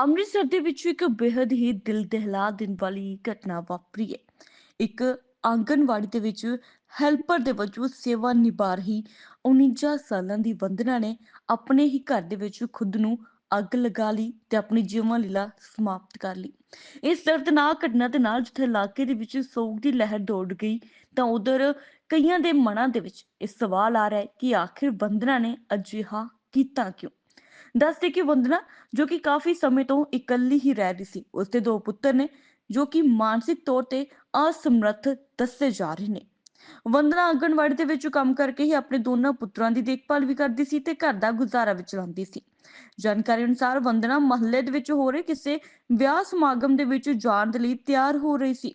ਅੰਮ੍ਰਿਤਸਰ ਦੇ ਵਿੱਚ ਇੱਕ ਬੇहद ਹੀ ਦਿਲ ਦਹਿਲਾ ਦੇਣ ਵਾਲੀ ਘਟਨਾ ਵਾਪਰੀ ਹੈ। ਇੱਕ ਆਂਗਣਵਾੜੀ ਦੇ ਵਿੱਚ ਹੈਲਪਰ ਦੇ ਵਜੋਂ ਸੇਵਾ ਨਿਭਾ ਰਹੀ 49 ਸਾਲਾਂ ਦੀ ਵੰਦਨਾ ਨੇ ਆਪਣੇ ਹੀ ਘਰ ਦੇ ਵਿੱਚ ਖੁਦ ਨੂੰ ਅੱਗ ਲਗਾ ਲਈ ਤੇ ਆਪਣੀ ਜੀਵਨ ਲੀਲਾ ਸਮਾਪਤ ਕਰ ਲਈ। ਇਸ ਦਰਦਨਾਕ ਘਟਨਾ ਦੇ ਨਾਲ ਜਿੱਥੇ ਇਲਾਕੇ ਦੇ ਵਿੱਚ ਸੋਗ ਦੀ ਲਹਿਰ ਦੌੜ ਗਈ, ਤਾਂ ਉਧਰ ਕਈਆਂ ਦੇ ਮਨਾਂ ਦੇ ਵਿੱਚ ਇਹ ਸਵਾਲ ਆ ਰਿਹਾ ਹੈ ਕਿ ਆਖਿਰ ਵੰਦਨਾ ਨੇ ਅਜਿਹਾ ਕੀਤਾ ਕਿਉਂ? ਦੱਸਦੇ ਕਿ ਵੰਦਨਾ, ਜੋ ਕਿ ਕਾਫੀ ਸਮੇਂ ਤੋਂ ਇਕੱਲੀ ਹੀ ਰਹਿ ਰਹੀ ਸੀ, ਉਸਦੇ ਦੋ ਪੁੱਤਰ ਨੇ, ਜੋ ਕਿ ਮਾਨਸਿਕ ਤੌਰ ਤੇ ਅਸਮਰੱਥ ਦੱਸੇ ਜਾ ਰਹੇ ਨੇ। ਵੰਦਨਾ ਆਂਗਣਵਾੜੀ ਦੇ ਵਿੱਚ ਕੰਮ ਕਰਕੇ ਹੀ ਆਪਣੇ ਦੋਨਾਂ ਪੁੱਤਰਾਂ ਦੀ ਦੇਖਭਾਲ ਵੀ ਕਰਦੀ ਸੀ ਤੇ ਘਰ ਦਾ ਗੁਜ਼ਾਰਾ ਵੀ ਚਲਾਉਂਦੀ ਸੀ। ਜਾਣਕਾਰੀ ਅਨੁਸਾਰ ਵੰਦਨਾ ਮਹੱਲੇ ਦੇ ਵਿੱਚ ਹੋ ਰਹੇ ਕਿਸੇ ਵਿਆਹ ਸਮਾਗਮ ਦੇ ਵਿੱਚ ਜਾਣ ਦੇ ਲਈ ਤਿਆਰ ਹੋ ਰਹੀ ਸੀ।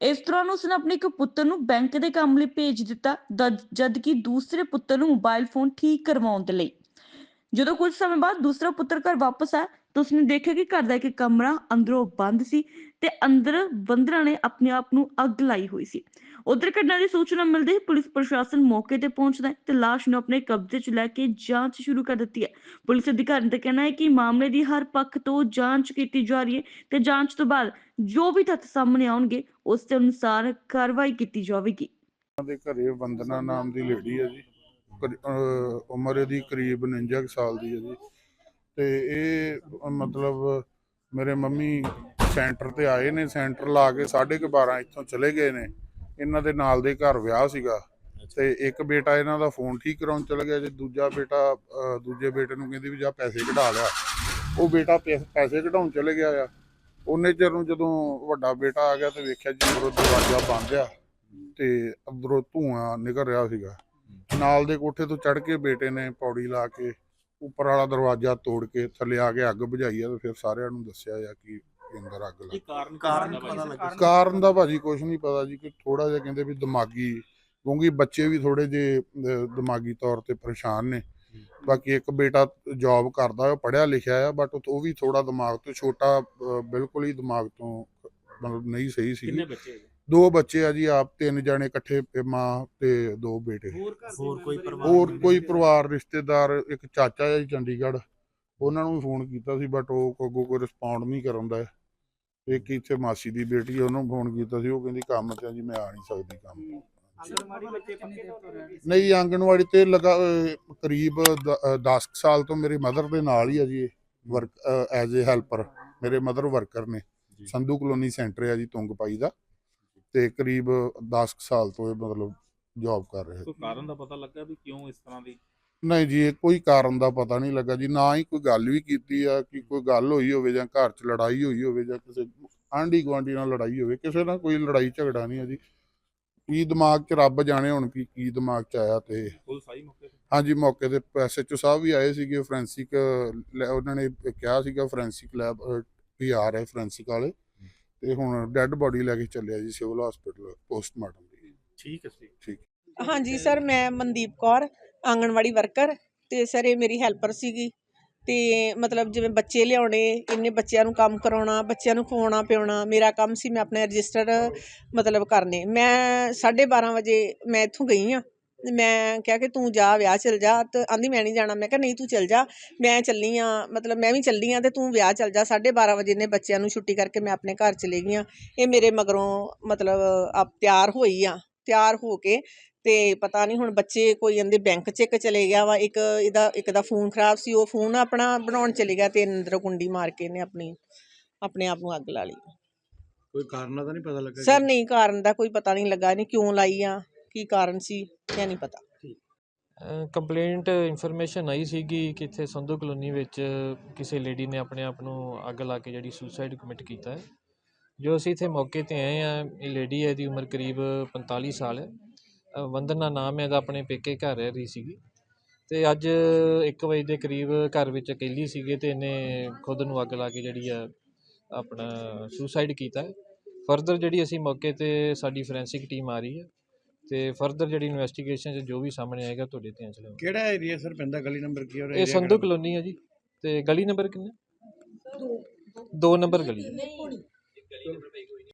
ਇਸ ਦੌਰਾਨ ਉਸਨੇ ਆਪਣੇ ਇੱਕ ਪੁੱਤਰ ਨੂੰ ਬੈਂਕ ਦੇ ਕੰਮ ਲਈ ਭੇਜ ਦਿੱਤਾ ਜਦ ਜਦਕਿ ਦੂਸਰੇ ਪੁੱਤਰ ਨੂੰ ਮੋਬਾਈਲ ਫੋਨ ਠੀਕ ਕਰਵਾਉਣ ਦੇ ਲਈ। ਜਦੋਂ ਕੁਝ ਸਮੇਂ ਬਾਅਦ ਦੂਸਰਾ ਪੁੱਤਰ ਘਰ ਵਾਪਸ ਆਇਆ ਤਾਂ ਉਸਨੇ ਦੇਖਿਆ ਕਿ ਘਰ ਦਾ ਇੱਕ ਕਮਰਾ ਅੰਦਰੋਂ ਬੰਦ ਸੀ ਤੇ ਅੰਦਰ ਬੰਦਰਾਂ ਨੇ ਆਪਣੇ ਆਪ ਨੂੰ ਅੱਗ ਲਾਈ ਹੋਈ ਸੀ। ਉਧਰ ਘਟਨਾ ਦੀ ਸੂਚਨਾ ਮਿਲਦੇ ਹੀ ਪੁਲਿਸ ਪ੍ਰਸ਼ਾਸਨ ਮੌਕੇ ਤੇ ਪਹੁੰਚਦਾ ਹੈ ਤੇ ਲਾਸ਼ ਨੂੰ ਆਪਣੇ ਕਬਜ਼ੇ 'ਚ ਲੈ ਕੇ ਜਾਂਚ ਸ਼ੁਰੂ ਕਰ ਦਿੱਤੀ ਹੈ। ਪੁਲਿਸ ਅਧਿਕਾਰੀ ਦਾ ਕਹਿਣਾ ਹੈ ਕਿ ਮਾਮਲੇ ਦੀ ਹਰ ਪੱਖ ਤੋਂ ਜਾਂਚ ਕੀਤੀ ਜਾ ਰਹੀ ਹੈ ਤੇ ਜਾਂਚ ਤੋਂ ਬਾਅਦ ਜੋ ਵੀ ਤੱਥ ਸਾਹਮਣੇ ਆਉਣਗੇ, ਉਸ ਦੇ ਅਨੁਸਾਰ ਕਾਰਵਾਈ ਕੀਤੀ ਜਾਵੇਗੀ। ਦੇ ਘਰੇ ਵੰਦਨਾ ਨਾਮ ਦੀ ਲੇਡੀ ਹੈ ਜੀ। ਕਰੀ- ਅਹ, ਉਮਰ ਇਹਦੀ ਕਰੀਬ 49 ਕੁ ਸਾਲ ਦੀ ਹੈ ਜੀ। ਤੇ ਇਹ ਮਤਲਬ ਮੇਰੇ ਮੰਮੀ ਸੈਂਟਰ ਤੇ ਆਏ ਨੇ, ਸੈਂਟਰ ਲਾ ਕੇ 12:30 ਇੱਥੋਂ ਚਲੇ ਗਏ ਨੇ। ਇਹਨਾਂ ਦੇ ਨਾਲ ਦੇ ਘਰ ਵਿਆਹ ਸੀਗਾ। ਤੇ ਇੱਕ ਬੇਟਾ ਇਹਨਾਂ ਦਾ ਫੋਨ ਠੀਕ ਕਰਾਉਣ ਚਲਾ ਗਿਆ ਜੀ, ਦੂਜਾ ਬੇਟਾ, ਅਹ, ਦੂਜੇ ਬੇਟੇ ਨੂੰ ਕਹਿੰਦੀ ਵੀ ਜਾ ਪੈਸੇ ਕਢਾ ਲਿਆ। ਉਹ ਬੇਟਾ ਪੈ- ਪੈਸੇ ਕਢਾਉਣ ਚਲੇ ਗਿਆ ਆ। ਉਹਨੇ ਚਿਰ ਨੂੰ ਜਦੋਂ ਵੱਡਾ ਬੇਟਾ ਆ ਗਿਆ ਤੇ ਵੇਖਿਆ ਜੀ ਅੰਦਰੋਂ ਦਰਵਾਜ਼ਾ ਬੰਦ ਆ ਤੇ ਅੰਦਰੋਂ ਧੂਆਂ ਨਿਕਲ ਰਿਹਾ ਸੀਗਾ। ਨਾਲ ਦੇ ਕੋਠੇ ਤੋਂ ਚੜ ਕੇ ਬੇਟੇ ਨੇ ਪੌੜੀ ਲਾ ਕੇ ਉੱਪਰ ਵਾਲਾ ਦਰਵਾਜ਼ਾ ਤੋੜ ਕੇ ਥੱਲੇ ਆ ਕੇ ਅੱਗ ਬੁਝਾਈ ਆ ਤੇ ਫਿਰ ਸਾਰਿਆਂ ਨੂੰ ਦੱਸਿਆ ਆ ਕਿ ਅੰਦਰ ਅੱਗ ਲੱਗ ਕਾਰਨ ਕਾਰਨ ਕੀ ਪਤਾ ਪਤਾ ਲੱਗਾ? ਕਾਰਨ ਦਾ ਭਾਜੀ ਕੁਝ ਨਹੀਂ ਪਤਾ ਜੀ ਕਿ ਥੋੜਾ ਜਿਹਾ ਕਹਿੰਦੇ ਵੀ ਦਿਮਾਗੀ ਕਿਉਂਕਿ ਬੱਚੇ ਵੀ ਥੋੜੇ ਜੇ ਦਿਮਾਗੀ ਤੌਰ ਤੇ ਪਰੇਸ਼ਾਨ ਨੇ। ਬਾਕੀ ਇੱਕ ਬੇਟਾ ਜੌਬ ਕਰਦਾ ਉਹ ਪੜ੍ਹਿਆ ਲਿਖਿਆ ਆ ਬਟ ਉਹ ਵੀ ਥੋੜਾ ਦਿਮਾਗ ਤੋਂ ਛੋਟਾ ਬਿਲਕੁਲ ਹੀ ਦਿਮਾਗ ਤੋਂ ਮਤਲਬ ਨਹੀਂ ਸਹੀ ਸੀ ਕਿੰਨੇ ਬੱਚੇ ਹੈਗੇ? ਦੋ ਬੱਚੇ ਆ ਜੀ ਆਪ ਤਿੰਨ ਜਣੇ ਇਕੱਠੇ ਤੇ ਮਾਂ ਤੇ ਦੋ ਬੇਟੇ। ਹੋਰ ਕੋਈ ਪਰਿਵਾਰ ਹੋਰ ਕੋਈ ਪਰਿਵਾਰ ਰਿਸ਼ਤੇਦਾਰ ਇੱਕ ਚਾਚਾ ਹੈ ਜੀ ਚੰਡੀਗੜ੍ਹ। ਉਹਨਾਂ ਨੂੰ ਵੀ ਫੋਨ ਕੀਤਾ ਸੀ ਬਟ ਉਹ ਕੋਈ ਕੋਈ ਰਿਸਪੌਂਡ ਨਹੀਂ ਕਰਨ ਦਾ। ਇੱਕ ਇੱਥੇ ਮਾਸੀ ਦੀ ਬੇਟੀ ਉਹਨੂੰ ਫੋਨ ਕੀਤਾ ਸੀ ਉਹ ਕਹਿੰਦੀ ਕੰਮ ਤੇ ਆ ਜੀ ਮੈਂ ਆ ਨਹੀਂ ਸਕਦੀ ਕੰਮ। ਆਂਗਣਵਾੜੀ ਬੱਚੇ ਪੱਕੇ ਤੌਰ ਤੇ ਰਹਿ ਨਹੀਂ ਆਂਗਣਵਾੜੀ ਤੇ ਲਗਾ ਅਹ ਕਰੀਬ 10 ਸਾਲ ਤੋਂ ਮੇਰੀ ਮਦਰ ਦੇ ਨਾਲ ਹੀ ਆ ਜੀ ਵਰਕ ਐਜ਼ ਅ ਹੈਲਪਰ ਮੇਰੇ ਮਦਰ ਵਰਕਰ ਨੇ। ਸੰਧੂ ਕਲੋਨੀ ਸੈਂਟਰ ਹੈ ਜੀ ਤੁੰਗਪਾਈ ਦਾ ਤੇ ਕਰੀਬ 10 ਸਾਲ ਤੋਂ ਇਹ ਮਤਲਬ ਜੌਬ ਕਰ ਰਹੇ ਕੋਈ ਕਾਰਨ ਦਾ ਪਤਾ ਲੱਗਾ ਵੀ ਕਿਉਂ ਇਸ ਤਰ੍ਹਾਂ ਦੀ? ਨਹੀਂ ਜੀ ਇਹ ਕੋਈ ਕਾਰਨ ਦਾ ਪਤਾ ਨਹੀਂ ਲੱਗਾ ਜੀ ਨਾ ਹੀ ਕੋਈ ਗੱਲ ਵੀ ਕੀਤੀ ਆ ਕਿ ਕੋਈ ਗੱਲ ਹੋਈ ਹੋਵੇ ਜਾਂ ਘਰ 'ਚ ਲੜਾਈ ਹੋਈ ਹੋਵੇ ਜਾਂ ਕਿਸੇ ਆਂਢੀ ਗੁਆਂਢੀ ਨਾਲ ਲੜਾਈ ਹੋਵੇ ਕਿਸੇ ਨਾਲ ਕੋਈ ਲੜਾਈ ਝਗੜਾ ਨਹੀਂ ਆ ਜੀ। ਕੀ ਦਿਮਾਗ 'ਚ ਰੱਬ ਜਾਣੇ ਹੁਣ ਕੀ ਕੀ ਦਿਮਾਗ 'ਚ ਆਇਆ ਤੇ ਪੁਲਿਸ ਆਈ ਮੌਕੇ ਤੇ? ਹਾਂਜੀ ਮੌਕੇ ਤੇ ਐਸਐਚਓ ਸਾਹਿਬ ਵੀ ਆਏ ਸੀਗੇ ਫੋਰੈਂਸਿਕ ਉਹਨਾਂ ਨੇ ਕਿਹਾ ਸੀਗਾ ਫੋਰੈਂਸਿਕ ਲੈਬ ਵੀ ਆ ਰਹੇ ਫੋਰੈਂਸਿਕ ਵਾਲੇ। ਤੇ ਹੁਣ ਡੈੱਡ ਬੋਡੀ ਲੈ ਕੇ ਚੱਲਿਆ ਜੀ ਸਿਵਲ ਹਸਪੀਟਲ ਪੋਸਟਮਾਰਟਮ ਲਈ ਠੀਕ ਹੈ ਜੀ। ਠੀਕ। ਹਾਂਜੀ ਸਰ ਮੈਂ ਮਨਦੀਪ ਕੌਰ ਆਂਗਣਵਾੜੀ ਵਰਕਰ ਤੇ ਸਰ ਇਹ ਮੇਰੀ ਹੈਲਪਰ ਸੀਗੀ। ਤੇ ਮਤਲਬ ਜਿਵੇਂ ਬੱਚੇ ਲਿਆਉਣੇ ਇੰਨੇ ਬੱਚਿਆਂ ਨੂੰ ਕੰਮ ਕਰਾਉਣਾ ਬੱਚਿਆਂ ਨੂੰ ਖਵਾਉਣਾ ਪਿਆਉਣਾ ਮੇਰਾ ਕੰਮ ਸੀ ਮੈਂ ਆਪਣੇ ਰਜਿਸਟਰ ਮਤਲਬ ਕਰਨੇ। ਮੈਂ 12:30 ਵਜੇ ਮੈਂ ਇੱਥੋਂ ਗਈ ਆ ਮੈਂ ਕਿਹਾ ਕਿ ਤੂੰ ਜਾ ਵਿਆਹ ਚਲ ਜਾ। ਤੇ ਆਂਦੀ ਮੈਂ ਨਹੀਂ ਜਾਣਾ। ਮੈਂ ਕਿਹਾ ਨਹੀਂ ਤੂੰ ਚਲ ਜਾ। ਮੈਂ ਚੱਲੀ ਆ। ਮਤਲਬ ਮੈਂ ਵੀ ਚੱਲੀ ਆ ਤੇ ਤੂੰ ਵਿਆਹ ਚਲ ਜਾ। 12:30 ਵਜੇ ਨੇ ਬੱਚਿਆਂ ਨੂੰ ਛੁੱਟੀ ਕਰਕੇ ਮੈਂ ਆਪਣੇ ਘਰ ਚਲੇ ਗਈ ਆ। ਇਹ ਮੇਰੇ ਮਗਰੋਂ ਮਤਲਬ ਆਪ ਤਿਆਰ ਹੋਈ ਆ। ਤਿਆਰ ਹੋ ਕੇ ਤੇ ਪਤਾ ਨਹੀਂ ਹੁਣ ਬੱਚੇ ਕੋਈ ਕਹਿੰਦੇ ਬੈਂਕ 'ਚ ਇੱਕ ਚਲੇ ਗਿਆ ਵਾ। ਇੱਕ ਇਹਦਾ ਇੱਕ ਦਾ ਫੋਨ ਖਰਾਬ ਸੀ। ਉਹ ਫੋਨ ਆਪਣਾ ਬਣਾਉਣ ਚਲੇ ਗਿਆ ਤੇ ਅੰਦਰ ਕੁੰਡੀ ਮਾਰ ਕੇ ਇਹਨੇ ਆਪਣੀ ਆਪਣੇ ਆਪ ਨੂੰ ਅੱਗ ਲਾ ਲਈ। ਕੋਈ ਕਾਰਨ ਦਾ ਨਹੀਂ ਪਤਾ ਲੱਗਾ ਸਰ ਨਹੀਂ ਕਾਰਨ ਦਾ ਕੋਈ ਪਤਾ ਨਹੀਂ ਲੱਗਾ। ਇਹਨੇ ਕਿਉਂ ਲਾਈ ਆ? ਕੀ ਕਾਰਨ ਸੀ ਇਹ ਨਹੀਂ ਪਤਾ। ਕੰਪਲੇਂਟ ਇਨਫੋਰਮੇਸ਼ਨ ਆਈ ਸੀਗੀ ਕਿ ਇੱਥੇ ਸੰਧੂ ਕਲੋਨੀ ਵਿੱਚ ਕਿਸੇ ਲੇਡੀ ਨੇ ਆਪਣੇ ਆਪ ਨੂੰ ਅੱਗ ਲਾ ਕੇ ਜਿਹੜੀ ਸੁਸਾਈਡ ਕਮਿਟ ਕੀਤਾ ਹੈ। ਜੋ ਅਸੀਂ ਇੱਥੇ ਮੌਕੇ ਤੇ ਆਏ ਆ ਇਹ ਲੇਡੀ ਹੈ ਦੀ ਉਮਰ ਕਰੀਬ 45 ਸਾਲ ਹੈ। ਅ, ਵੰਦਨਾ ਨਾਮ ਹੈ ਇਹਦਾ ਆਪਣੇ ਪੇਕੇ ਘਰ ਰਹਿ ਰਹੀ ਸੀਗੀ। ਤੇ ਅੱਜ 1 ਵਜੇ ਦੇ ਕਰੀਬ ਘਰ ਵਿੱਚ ਇਕੱਲੀ ਸੀਗੇ ਤੇ ਇਹਨੇ ਖੁਦ ਨੂੰ ਅੱਗ ਲਾ ਕੇ ਜਿਹੜੀ ਆ ਆਪਣਾ ਸੁਸਾਈਡ ਕੀਤਾ ਹੈ। ਫਰਦਰ ਜਿਹੜੀ ਅਸੀਂ ਮੌਕੇ ਤੇ ਸਾਡੀ ਫੋਰੈਂਸਿਕ ਟੀਮ ਆ ਰਹੀ ਹੈ ਤੇ ਫਰਦਰ ਜਿਹੜੀ ਇਨਵੈਸਟੀਗੇਸ਼ਨ 'ਚ ਜੋ ਵੀ ਸਾਹਮਣੇ ਆਏਗਾ ਤੁਹਾਡੇ ਧਿਆਨ 'ਚ ਲਿਆਵਾਂਗੇ। ਕਿਹੜਾ ਏਰੀਆ ਸਰ ਪੈਂਦਾ? ਗਲੀ ਨੰਬਰ ਕੀ ਔਰ ਇਹ ਸੰਧੂ ਕਲੋਨੀ ਹੈ ਜੀ। ਤੇ ਗਲੀ ਨੰਬਰ ਕਿੰਨਾ? ਦੋ ਨੰਬਰ ਗਲੀ ਹੈ